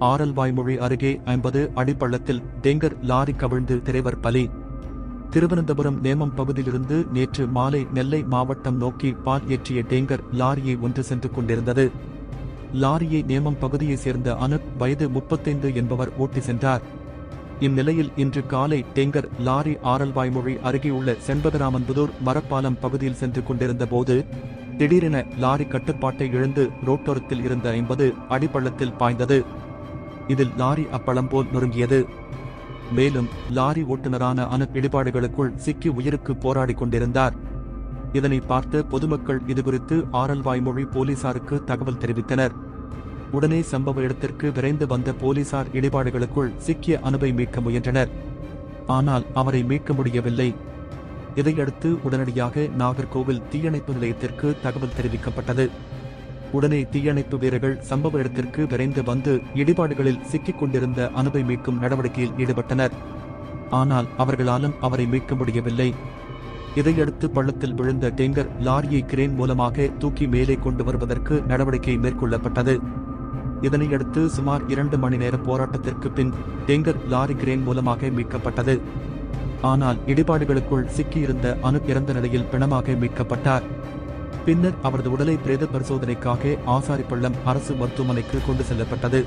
ஆரல்வாய்மொழி அருகே ஐம்பது அடிப்பள்ளத்தில் tanker lorry கவிழ்ந்து திரைவர் பலி. திருவனந்தபுரம் நேமம் பகுதியிலிருந்து நேற்று மாலை நெல்லை மாவட்டம் நோக்கி பால் ஏற்றிய டேங்கர் லாரியை ஒன்று சென்று கொண்டிருந்தது. லாரியை நேமம் பகுதியைச் சேர்ந்த அனுப் வயது முப்பத்தைந்து என்பவர் ஓட்டி சென்றார். இந்நிலையில் இன்று காலை டேங்கர் லாரி ஆரல்வாய்மொழி அருகேயுள்ள செண்பகராமன்புதூர் மரப்பாலம் பகுதியில் சென்று கொண்டிருந்த போது திடீரென லாரி கட்டுப்பாட்டை இழந்து ரோட்டோரத்தில் இருந்த ஐம்பது அடிப்பள்ளத்தில் பாய்ந்தது. இதில் லாரி அப்பளம் போல் நொறுங்கியது. மேலும் லாரி ஓட்டுநரான அணு இடிபாடுகளுக்குள் சிக்கி உயிருக்கு போராடிக் கொண்டிருந்தார். இதனை பார்த்த பொதுமக்கள் இதுகுறித்து ஆரல்வாய்மொழி போலீசாருக்கு தகவல் தெரிவித்தனர். உடனே சம்பவ இடத்திற்கு விரைந்து வந்த போலீசார் இடிபாடுகளுக்குள் சிக்கிய அனுபை மீட்க முயன்றனர். ஆனால் அவரை மீட்க முடியவில்லை. இதையடுத்து உடனடியாக நாகர்கோவில் தீயணைப்பு நிலையத்திற்கு தகவல் தெரிவிக்கப்பட்டது. உடனே தீயணைப்பு வீரர்கள் சம்பவ இடத்திற்கு விரைந்து வந்து இடிபாடுகளில் சிக்கிக் கொண்டிருந்த அனுபை மீட்கும் நடவடிக்கையில் ஈடுபட்டனர். ஆனால் அவர்களாலும் அவரை மீட்க முடியவில்லை. இதையடுத்து பள்ளத்தில் விழுந்த டேங்கர் லாரியை கிரேன் மூலமாக தூக்கி மேலே கொண்டு வருவதற்கு நடவடிக்கை மேற்கொள்ளப்பட்டது. இதனையடுத்து சுமார் இரண்டு மணி நேர போராட்டத்திற்கு பின் டேங்கர் லாரி கிரேன் மூலமாக மீட்கப்பட்டது. ஆனால் இடிபாடுகளுக்குள் சிக்கியிருந்த அணு இறந்த நிலையில் பிணமாக மீட்கப்பட்டார். பின்னர் அவரது உடலை பிரேத பரிசோதனைக்காக ஆசாரிப்பள்ளம் அரசு மருத்துவமனைக்கு கொண்டு செல்லப்பட்டது.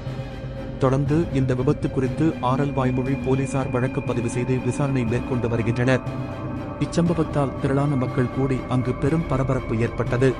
தொடர்ந்து இந்த விபத்து குறித்து ஆரல்வாய்மொழி போலீசார் வழக்கு பதிவு செய்து விசாரணை மேற்கொண்டு வருகின்றனர். இச்சம்பவத்தால் திரளான மக்கள் கூடி அங்கு பெரும் பரபரப்பு ஏற்பட்டது.